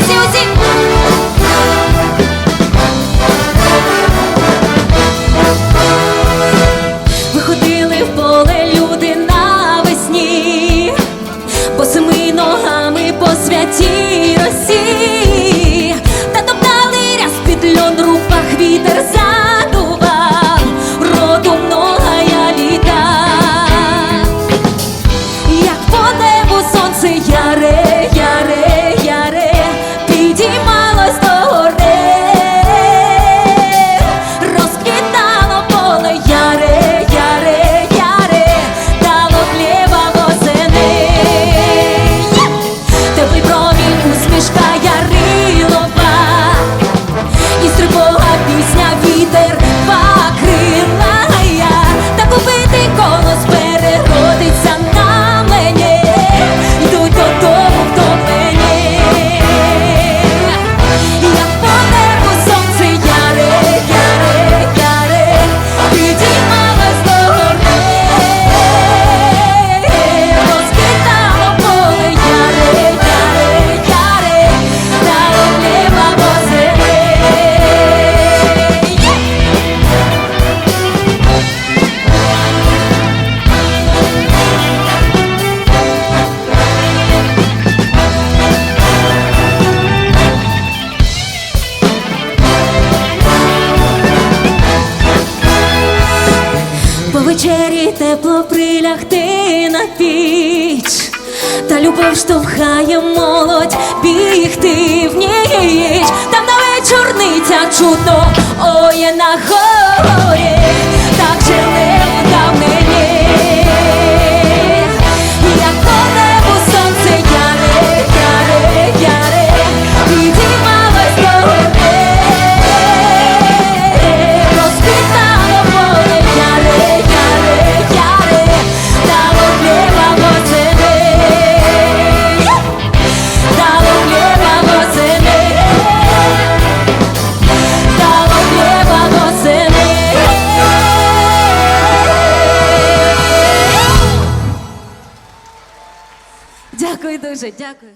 усі, усі, усі. Виходили в поле люди навесні, по семи ногами по святі. Тепло прилягти на піч, та любов штовхає молодь бігти в ніч, там на вечорниця чутно оє на горі, Дякую дуже, дякую.